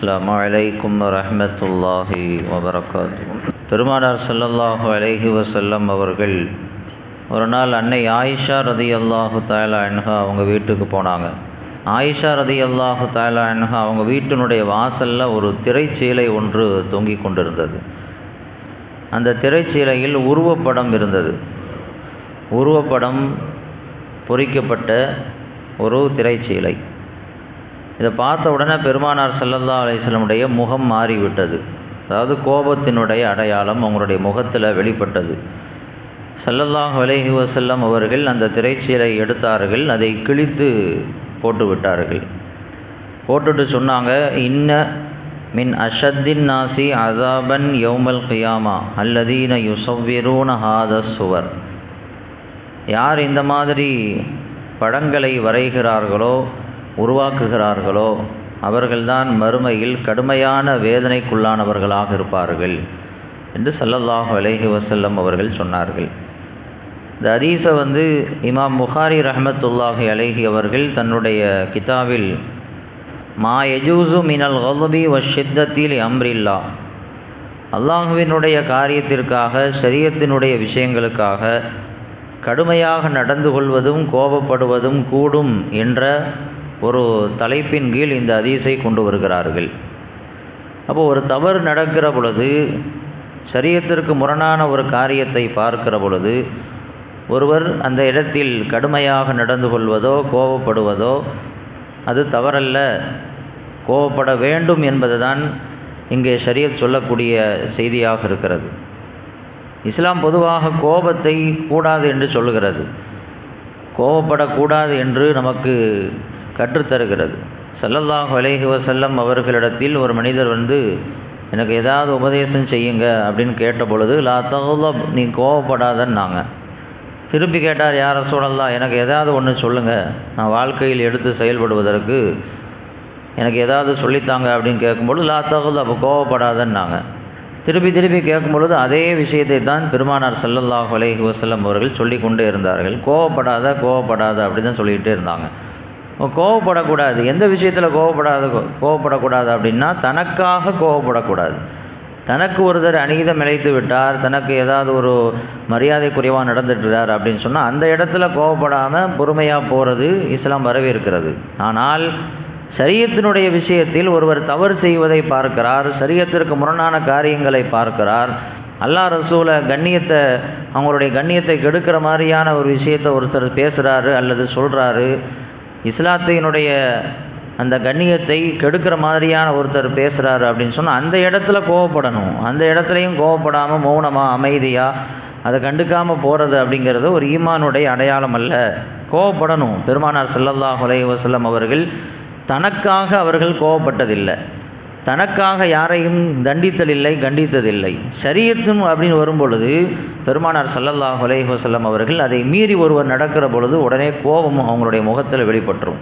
அஸ்லாம் வலைக்கும் வரமத்துல்லாஹி வபரகாத்து. பெருமானார் சல்லல்லாஹு அலைஹி வசல்லம் அவர்கள் ஒரு நாள் அன்னை ஆயிஷா ரதி அல்லாஹு தாயலா அன்ஹா அவங்க வீட்டுக்கு போனாங்க. ஆயிஷா ரதி அல்லாஹு தாயலா அன்ஹா அவங்க வீட்டினுடைய வாசலில் ஒரு திரைச்சீலை ஒன்று தொங்கி கொண்டிருந்தது. அந்த திரைச்சீலையில் உருவப்படம் இருந்தது. உருவப்படம் பொறிக்கப்பட்ட ஒரு திரைச்சீலை. இதை பார்த்த உடனே பெருமானார் செல்லல்லா அலிஸ்லமுடைய முகம் மாறிவிட்டது. அதாவது கோபத்தினுடைய அடையாளம் அவங்களுடைய முகத்தில் வெளிப்பட்டது. செல்லல்லாஹ் விலகி செல்லம் அவர்கள் அந்த திரைச்சீலை எடுத்தார்கள் அதை கிழித்து போட்டு விட்டார்கள். போட்டுட்டு சொன்னாங்க இன்ன மின் அஷத்தின் நாசி அசாபன் யௌமல் கியாமா அல்லதீன யுசவ்விரூன ஹாத சுவர். யார் இந்த மாதிரி படங்களை வரைகிறார்களோ உருவாக்குகிறார்களோ அவர்கள்தான் மறுமையில் கடுமையான வேதனைக்குள்ளானவர்களாக இருப்பார்கள் என்று சல்லல்லாஹு அலைஹி வசல்லம் அவர்கள் சொன்னார்கள். இந்த ஹதீஸை வந்து இமாம் புகாரி ரஹமத்துல்லாஹி அலைஹி அவர்கள் தன்னுடைய கிதாபில் மா எஜூசு மினல் கல்பி வ ஷித்தத்தில் அம்ரில்லா அல்லாஹுவினுடைய காரியத்திற்காக சரியத்தினுடைய விஷயங்களுக்காக கடுமையாக நடந்து கொள்வதும் கோபப்படுவதும் கூடும் என்ற ஒரு தலைப்பின் கீழ் இந்த அதீஸை கொண்டு வருகிறார்கள். அப்போ ஒரு தவறு நடக்கிற பொழுது சரியத்திற்கு முரணான ஒரு காரியத்தை பார்க்கிற பொழுது ஒருவர் அந்த இடத்தில் கடுமையாக நடந்து கொள்வதோ கோபப்படுவதோ அது தவறல்ல. கோபப்பட வேண்டும் என்பதுதான் இங்கே ஷரியத் சொல்லக்கூடிய செய்தியாக இருக்கிறது. இஸ்லாம் பொதுவாக கோபத்தை கூடாது என்று சொல்லுகிறது. கோபப்படக்கூடாது என்று நமக்கு கற்றுத்தருகிறது. சல்லல்லாஹு அலைஹி செல்லம் அவர்களிடத்தில் ஒரு மனிதர் வந்து எனக்கு ஏதாவது உபதேசம் செய்யுங்க அப்படின்னு கேட்ட பொழுது லா தகுல நீ கோவப்படாதன்னாங்க. திருப்பி கேட்டார் யார சூழல்லாம் எனக்கு ஏதாவது ஒன்று சொல்லுங்கள் நான் வாழ்க்கையில் எடுத்து செயல்படுவதற்கு எனக்கு ஏதாவது சொல்லித்தாங்க அப்படின்னு கேட்கும்பொழுது லா தகுல அப்போ கோவப்படாதன்னாங்க. திருப்பி திருப்பி கேட்கும்பொழுது அதே விஷயத்தை தான் பெருமானார் சல்லல்லாஹு அலைஹி வசல்லம் அவர்கள் சொல்லி கொண்டே இருந்தார்கள். கோவப்படாத கோவப்படாத அப்படி தான் சொல்லிக்கிட்டே இருந்தாங்க. கோவப்படக்கூடாது. எந்த விஷயத்தில் கோவப்படாத கோவப்படக்கூடாது அப்படின்னா தனக்காக கோவப்படக்கூடாது. தனக்கு ஒருத்தர் அநீதம் இழைத்து விட்டார் தனக்கு ஏதாவது ஒரு மரியாதை குறைவாக நடந்துட்டுறார் அப்படின்னு சொன்னால் அந்த இடத்துல கோவப்படாமல் பொறுமையாக போகிறது இஸ்லாம் வரவேற்கிறது. ஆனால் சரியத்தினுடைய விஷயத்தில் ஒருவர் தவறு செய்வதை பார்க்கிறார் சரியத்திற்கு முரணான காரியங்களை பார்க்கிறார். அல்லா ரசூலை கண்ணியத்தை அவங்களுடைய கண்ணியத்தை கெடுக்கிற மாதிரியான ஒரு விஷயத்தை ஒருத்தர் பேசுகிறாரு அல்லது சொல்கிறாரு இஸ்லாத்தினுடைய அந்த கண்ணியத்தை கெடுக்கிற மாதிரியான ஒருத்தர் பேசுகிறாரு அப்படின்னு சொன்னால் அந்த இடத்துல கோவப்படணும். அந்த இடத்துலையும் கோவப்படாமல் மௌனமாக அமைதியாக அதை கண்டுக்காமல் போகிறது அப்படிங்கிறது ஒரு ஈமானுடைய அடையாளம் அல்ல. கோவப்படணும். பெருமானார் செல்லல்லா ஹுலே வசல்லம் அவர்கள் தனக்காக அவர்கள் கோவப்பட்டதில்லை. தனக்காக யாரையும் தண்டித்ததில்லை கண்டித்ததில்லை. சரியத்தும் அப்படின்னு வரும்பொழுது பெருமானார் சல்லல்லாஹ் அலைஹி அவர்கள் அதை மீறி ஒருவர் நடக்கிற பொழுது உடனே கோபம் அவங்களுடைய முகத்தில் வெளிப்பட்டுரும்.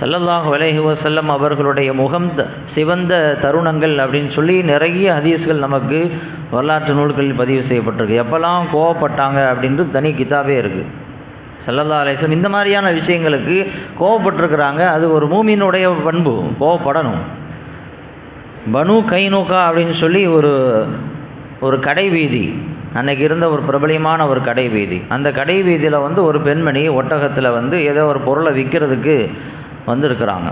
சல்லல்லாஹ் அலைஹி வசல்லம் அவர்களுடைய முகம் சிவந்த தருணங்கள் அப்படின்னு சொல்லி நிறைய ஹதீஸ்கள் நமக்கு வரலாற்று நூல்களில் பதிவு செய்யப்பட்டிருக்கு. எப்போல்லாம் கோவப்பட்டாங்க அப்படின்ட்டு தனி கிதாபே இருக்குது சல்லல்லா அலிஸ்லம் இந்த மாதிரியான விஷயங்களுக்கு கோவப்பட்டிருக்கிறாங்க. அது ஒரு மூமியினுடைய பண்பு. கோவப்படணும். பனு கைநூக்கா அப்படின்னு சொல்லி ஒரு ஒரு கடை வீதி. அன்னைக்கு இருந்த ஒரு பிரபலியமான ஒரு கடை வீதி. அந்த கடை வீதியில் வந்து ஒரு பெண்மணி ஒட்டகத்தில் வந்து ஏதோ ஒரு பொருளை விற்கிறதுக்கு வந்துருக்கிறாங்க.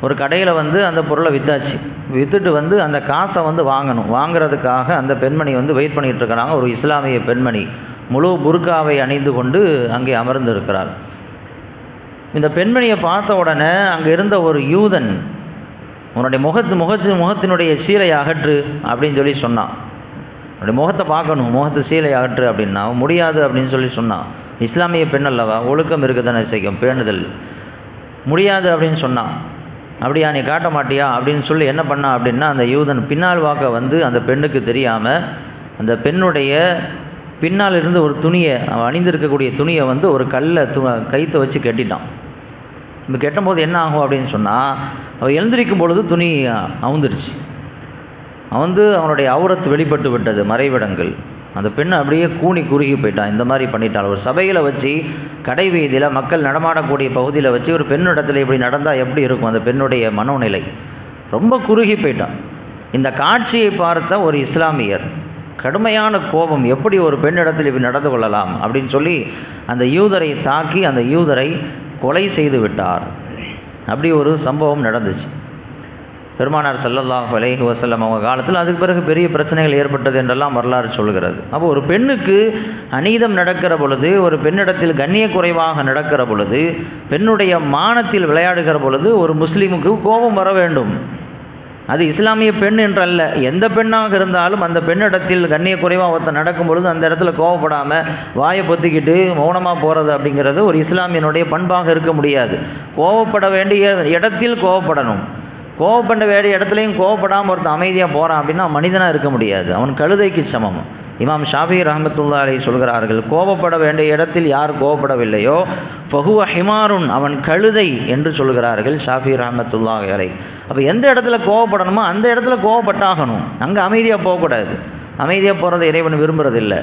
ஒரு கடையில் வந்து அந்த பொருளை விற்றாச்சு விற்றுட்டு வந்து அந்த காசை வந்து வாங்கணும். வாங்குறதுக்காக அந்த பெண்மணி வந்து வெயிட் பண்ணிகிட்டு இருக்கிறாங்க. ஒரு இஸ்லாமிய பெண்மணி. முழு புர்காவை அணிந்து கொண்டு அங்கே அமர்ந்து இருக்கிறார் இந்த பெண்மணியை பார்த்த உடனே அங்கே இருந்த ஒரு யூதன் உன்னுடைய முகத்து முகத்து முகத்தினுடைய சீலை அகற்று அப்படின்னு சொல்லி சொன்னான் உன்னுடைய முகத்தை பார்க்கணும் முகத்து சீலை அகற்று அப்படின்னா முடியாது அப்படின்னு சொல்லி சொன்னான் இஸ்லாமிய பெண் அல்லவா ஒழுக்கம் இருக்க தானே செய்யும் பேணுதல். முடியாது அப்படின்னு சொன்னான் அப்படியா நீ காட்ட மாட்டியா அப்படின்னு சொல்லி என்ன பண்ணா அப்படின்னா அந்த யூதன் பின்னால் வாக்க வந்து அந்த பெண்ணுக்கு தெரியாமல் அந்த பெண்ணுடைய பின்னால் இருந்து ஒரு துணியை அவன் அணிந்திருக்கக்கூடிய துணியை வந்து ஒரு கல்லை து கைத்தை வச்சு கட்டிட்டான். இப்போ கெட்டும்போது என்ன ஆகும் அப்படின்னு சொன்னால் அவள் எழுந்திருக்கும் பொழுது துணி அவுந்துருச்சு. அவந்து அவனுடைய அவுரத்து வெளிப்பட்டு விட்டது மறைவிடங்கள். அந்த பெண் அப்படியே கூனி குறுகி போயிட்டான் இந்த மாதிரி பண்ணிட்டாள். ஒரு சபையில் வச்சு கடை வீதியில் மக்கள் நடமாடக்கூடிய பகுதியில் வச்சு ஒரு பெண்ணிடத்தில் இப்படி நடந்தால் எப்படி இருக்கும்? அந்த பெண்ணுடைய மனோநிலை. ரொம்ப குறுகி போயிட்டான் இந்த காட்சியை பார்த்த ஒரு இஸ்லாமியர் கடுமையான கோபம் எப்படி ஒரு பெண்ணிடத்தில் இப்படி நடந்து கொள்ளலாம்? அப்படின்னு சொல்லி அந்த யூதரை தாக்கி அந்த யூதரை கொலை செய்து விட்டார். அப்படி ஒரு சம்பவம் நடந்துச்சு. பெருமானார் ஸல்லல்லாஹு அலைஹி வசல்லம் அவங்க காலத்தில் அதுக்கு பிறகு பெரிய பிரச்சனைகள் ஏற்பட்டது என்றெல்லாம் வரலாறு சொல்கிறது. அப்போ ஒரு பெண்ணுக்கு அநீதம் நடக்கிற பொழுது ஒரு பெண்ணிடத்தில் கண்ணிய குறைவாக நடக்கிற பொழுது பெண்ணுடைய மானத்தில் விளையாடுகிற பொழுது ஒரு முஸ்லீமுக்கு கோபம் வர வேண்டும். அது இஸ்லாமிய பெண் என்றல்ல. எந்த பெண்ணாக இருந்தாலும் அந்த பெண்ணிடத்தில் கண்ணிய குறைவாக ஒருத்தன் நடக்கும் பொழுது அந்த இடத்துல கோவப்படாமல் வாயை பொத்திக்கிட்டு மௌனமாக போகிறது அப்படிங்கிறது ஒரு இஸ்லாமியனுடைய பண்பாக இருக்க முடியாது. கோவப்பட வேண்டிய இடத்தில் கோவப்படணும். கோவப்பட வேண்டிய இடத்துலையும் கோவப்படாமல் ஒருத்தன் அமைதியாக போகிறான் அப்படின்னா மனிதனாக இருக்க முடியாது. அவன் கழுதைக்கு சமம். இமாம் ஷாஃபி ரஹமத்துல்லா அலி சொல்கிறார்கள் கோபப்பட வேண்டிய இடத்தில் யார் கோபப்படவில்லையோ பகுவ ஹிமாருன் அவன் கழுதை என்று சொல்கிறார்கள் ஷாஃபி ரஹமத்துல்லா அலை அப்போ எந்த இடத்துல கோவப்படணுமோ அந்த இடத்துல கோவப்பட்டாகணும். அங்கே அமைதியாக போகக்கூடாது. அமைதியாக போகிறத இறைவன் விரும்புறதில்லை.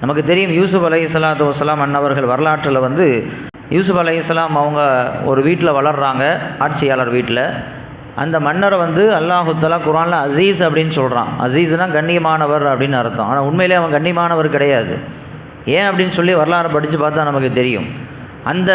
நமக்கு தெரியும் யூசுப் அலை இஸ்லாத்து வசலாம் அன்னவர்கள் வரலாற்றில் வந்து யூசுப் அலை இஸ்லாம் அவங்க ஒரு வீட்டில் வளர்கிறாங்க ஆட்சியாளர் வீட்டில் அந்த மன்னரை வந்து அல்லாஹுத்தலா குரானில் அசீஸ் அப்படின்னு சொல்கிறான் அசீஸ்னால் கண்ணியமானவர் அப்படின்னு அர்த்தம். ஆனால் உண்மையிலே அவன் கண்ணியமானவர் கிடையாது. ஏன் அப்படின்னு சொல்லி வரலாறு படித்து பார்த்தா நமக்கு தெரியும். அந்த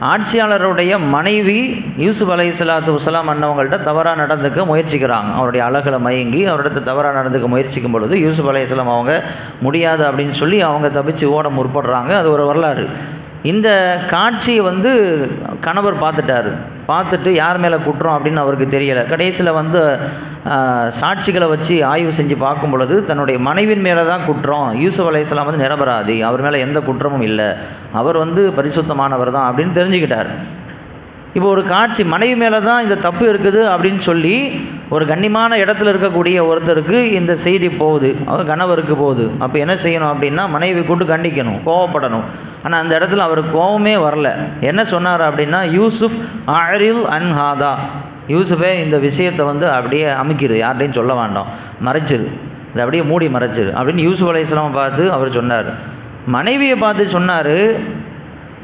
ஆட்சியாளருடைய மனைவி யூசுப் அலை சலாத்து வசலாம் அண்ணவங்கள்ட்ட தவறாக நடந்துக்க முயற்சிக்கிறாங்க. அவருடைய அழகில் மயங்கி அவரிடத்து தவறாக நடந்துக்க முயற்சிக்கும் பொழுது யூசுப் அலை அவங்க முடியாது அப்படின்னு சொல்லி அவங்க தப்பிச்சு ஓட முற்படுறாங்க. அது ஒரு வரலாறு. இந்த காட்சியை வந்து கணவர் பார்த்துட்டாரு. பார்த்துட்டு யார் மேலே குற்றம் அப்படின்னு அவருக்கு தெரியலை. கடைசியில் வந்து சாட்சிகளை வச்சு ஆய்வு செஞ்சு பார்க்கும் பொழுது தன்னுடைய மனைவின் மேலே தான் குற்றம். யூசுப் அலையாம் வந்து நிரபராதி. அவர் மேலே எந்த குற்றமும் இல்லை. அவர் வந்து பரிசுத்தமானவர் தான் அப்படின்னு தெரிஞ்சுக்கிட்டார். இப்போ ஒரு காட்சி மனைவி மேலே தான் இந்த தப்பு இருக்குது அப்படின்னு சொல்லி ஒரு கண்ணியமான இடத்துல இருக்கக்கூடிய ஒருத்தருக்கு இந்த செய்தி போகுது. அவர் கணவருக்கு போகுது. அப்போ என்ன செய்யணும் அப்படின்னா மனைவி கூட்டு கண்டிக்கணும் கோவப்படணும். ஆனால் அந்த இடத்துல அவருக்கு கோவமே வரல. என்ன சொன்னார் அப்படின்னா யூசுப் அரில் அன்ஹாதா. யூசுஃபே இந்த விஷயத்தை வந்து அப்படியே அமைக்கிது. யார்கிட்டையும் சொல்ல வேண்டாம். மறைச்சிரு. இதை அப்படியே மூடி மறைச்சிரு. அப்படின்னு யூசுஃப் அலையாம் பார்த்து அவர் சொன்னார். மனைவியை பார்த்து சொன்னார்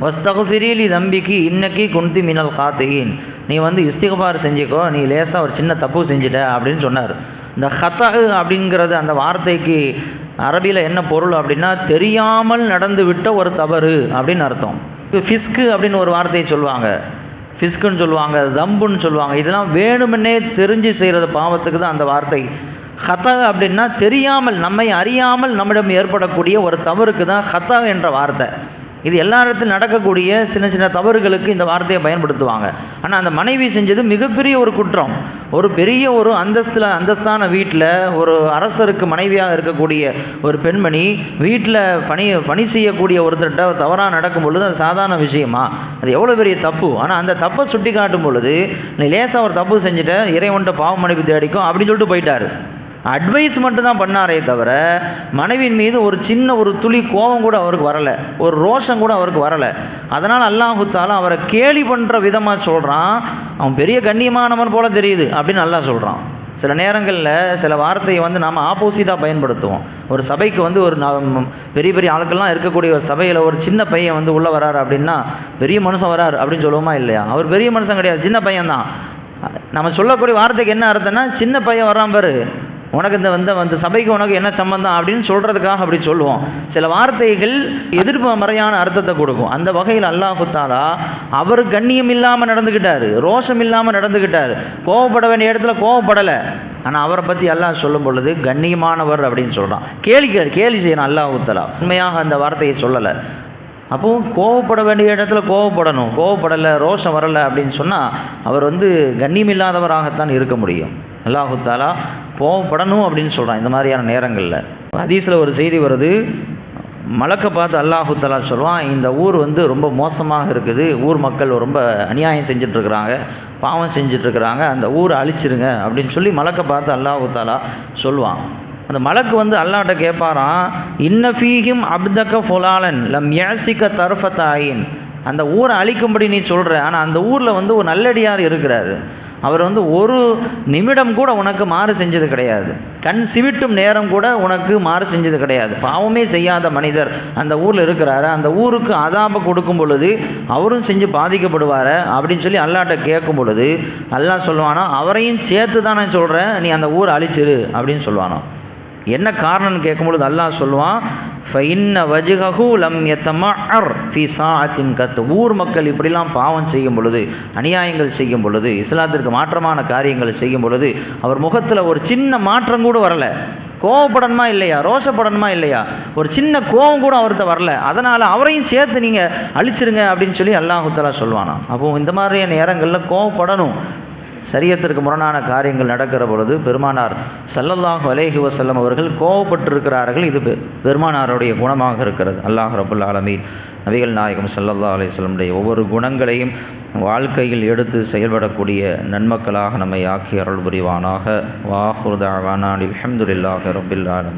வஸ்தகுஃபிரீலி தம்பிக்கு இன்னைக்கு குந்தி மினல் காத்தீன் நீ வந்து இஸ்திகபார் செஞ்சுக்கோ. நீ லேசாக ஒரு சின்ன தப்பு செஞ்சுட்ட. அப்படின்னு சொன்னார். இந்த ஹத்தகு அப்படிங்கிறது அந்த வார்த்தைக்கு அரபியில் என்ன பொருள் அப்படின்னா தெரியாமல் நடந்து விட்ட ஒரு தவறு அப்படின்னு அர்த்தம். இப்போ ஃபிஸ்க்கு அப்படின்னு ஒரு வார்த்தையை சொல்லுவாங்க. ஃபிஸ்க்குன்னு சொல்லுவாங்க தம்புன்னு சொல்லுவாங்க. இதெல்லாம் வேணுமென்னே தெரிஞ்சு செய்கிற பாவத்துக்கு தான் அந்த வார்த்தை. ஹத்தா அப்படின்னா தெரியாமல் நம்மை அறியாமல் நம்மிடம் ஏற்படக்கூடிய ஒரு தவறுக்கு தான் ஹத்தா என்ற வார்த்தை. இது எல்லா இடத்துலையும் நடக்கக்கூடிய சின்ன சின்ன தவறுகளுக்கு இந்த வார்த்தையை பயன்படுத்துவாங்க. ஆனால் அந்த மனைவி செஞ்சது மிகப்பெரிய ஒரு குற்றம். ஒரு பெரிய ஒரு அந்தஸ்தில் அந்தஸ்தான வீட்டில் ஒரு அரசருக்கு மனைவியாக இருக்கக்கூடிய ஒரு பெண்மணி வீட்டில் பணி பணி செய்யக்கூடிய ஒருத்தர்கிட்ட தவறாக நடக்கும் பொழுது அது சாதாரண விஷயமா? அது எவ்வளோ பெரிய தப்பு? ஆனால் அந்த தப்பை சுட்டி காட்டும் பொழுது நீ லேசாக ஒரு தப்பு செஞ்சுட்ட இறைவன்ட்ட பாவ மன்னிப்பு தேடிக்கும் அப்படின்னு சொல்லிட்டு போயிட்டாரு. அட்வைஸ் மட்டும் தான் பண்ணாரே தவிர மனைவியின் மீது ஒரு சின்ன ஒரு துளி கோபம் கூட அவருக்கு வரலை. ஒரு ரோஷம் கூட அவருக்கு வரலை. அதனால் அல்லாஹுத்தாலும் அவரை கேலி பண்ணுற விதமாக சொல்கிறான் அவன் பெரிய கண்ணியமானவன் போல தெரியுது அப்படின்னு நல்லா சொல்கிறான் சில நேரங்களில் சில வார்த்தையை வந்து நாம் ஆப்போசிட்டாக பயன்படுத்துவோம். ஒரு சபைக்கு வந்து ஒரு பெரிய பெரிய ஆளுக்கெல்லாம் இருக்கக்கூடிய ஒரு சபையில் ஒரு சின்ன பையன் வந்து உள்ளே வராரு அப்படின்னா பெரிய மனுஷன் வராரு அப்படின்னு சொல்லுவோமா இல்லையா? அவர் பெரிய மனுஷன் கிடையாது சின்ன பையன் தான் நம்ம சொல்லக்கூடிய வார்த்தைக்கு என்ன அர்த்தம்னா சின்ன பையன் வரான் பாரு. உனக்கு இந்த வந்து அந்த சபைக்கு உனக்கு என்ன சம்பந்தம் அப்படின்னு சொல்கிறதுக்காக அப்படி சொல்லுவோம். சில வார்த்தைகள் எதிர்ப்பு முறையான அர்த்தத்தை கொடுக்கும். அந்த வகையில் அல்லாஹுத்தாலா அவர் கண்ணியம் இல்லாமல் நடந்துக்கிட்டார் ரோஷம் இல்லாமல் நடந்துக்கிட்டார் கோவப்பட வேண்டிய இடத்துல கோவப்படலை. ஆனால் அவரை பற்றி அல்லாஹ் சொல்லும் பொழுது கண்ணியமானவர் அப்படின்னு சொல்கிறான் கேலி கேலி செய்யணும் அல்லாஹுத்தாலா உண்மையாக அந்த வார்த்தையை சொல்லலை. அப்போவும் கோவப்பட வேண்டிய இடத்துல கோவப்படணும். கோவப்படலை ரோஷம் வரலை அப்படின்னு சொன்னால் அவர் வந்து கண்ணியம் இல்லாதவராகத்தான் இருக்க முடியும். அல்லாஹுத்தாலா கோவப்படணும் அப்படின்னு சொல்கிறான் இந்த மாதிரியான நேரங்களில். ஹதீஸில் ஒரு செய்தி வருது. மலக்கை பார்த்து அல்லாஹுத்தலா சொல்லுவான் இந்த ஊர் வந்து ரொம்ப மோசமாக இருக்குது. ஊர் மக்கள் ரொம்ப அநியாயம் செஞ்சிட்ருக்குறாங்க. பாவம் செஞ்சிட்ருக்குறாங்க. அந்த ஊரை அழிச்சிருங்க அப்படின்னு சொல்லி மலக்கை பார்த்து அல்லாஹு தாலா சொல்லுவான் அந்த மலக்கு வந்து அல்லாட்ட கேட்பாராம் இன்ன ஃபீஹிம் அப்தக்க ஃபுலாலன் லம் யாசிக்க தர்ஃபத்தாயின் அந்த ஊரை அழிக்கும்படி நீ சொல்கிற ஆனால் அந்த ஊரில் வந்து ஒரு நல்லடியார் இருக்கிறாரு. அவர் வந்து ஒரு நிமிடம் கூட உனக்கு மாறு செஞ்சது கிடையாது. கண் சிமிட்டும் நேரம் கூட உனக்கு மாறு செஞ்சது கிடையாது. பாவமே செய்யாத மனிதர் அந்த ஊரில் இருக்கிறாரு. அந்த ஊருக்கு அதாப கொடுக்கும் பொழுது அவரும் செஞ்சு பாதிக்கப்படுவார அப்படின்னு சொல்லி அல்லாட்ட கேட்கும் பொழுது அல்லாஹ் சொல்லுவானா அவரையும் சேர்த்து தான் நான் சொல்கிறேன் நீ அந்த ஊரை அழிச்சிரு. அப்படின்னு சொல்லுவானோ. என்ன காரணம்னு கேட்கும்பொழுது அல்லாஹ் சொல்லுவான் ஃபைன்ன வஜுகஹு லம் எத்தமர் ஃபி சாஅத்தின் கத்து ஊர் மக்கள் இப்படிலாம் பாவம் செய்யும் பொழுது அநியாயங்கள் செய்யும் பொழுது இஸ்லாத்திற்கு மாற்றமான காரியங்கள் செய்யும் பொழுது அவர் முகத்தில் ஒரு சின்ன மாற்றம் கூட வரலை. கோவப்படணுமா இல்லையா? ரோஷப்படணுமா இல்லையா? ஒரு சின்ன கோவம் கூட அவர்கிட்ட வரல. அதனால் அவரையும் சேர்த்து நீங்கள் அழிச்சிருங்க அப்படின்னு சொல்லி அல்லாஹுத்தலா சொல்லுவானா அப்போ இந்த மாதிரியான நேரங்களில் கோவப்படணும். சரியத்திற்கு முரணான காரியங்கள் நடக்கிற பொழுது பெருமானார் சல்லல்லாஹு அலேஹி வசல்லம் அவர்கள் கோவப்பட்டிருக்கிறார்கள். இது பெ- பெருமானாருடைய குணமாக இருக்கிறது. அல்லாஹ் ரபுல் ஆலமீன். நபிகள் நாயகம் சல்லல்லா அலைஹி ஒவ்வொரு குணங்களையும் வாழ்க்கையில் எடுத்து செயல்படக்கூடிய நன்மக்களாக நம்மை ஆக்கி அருள் புரிவானாக. வாஹுர்தாவானா அஹமதுல்லாஹ் ரபுல் ஆலமீன்.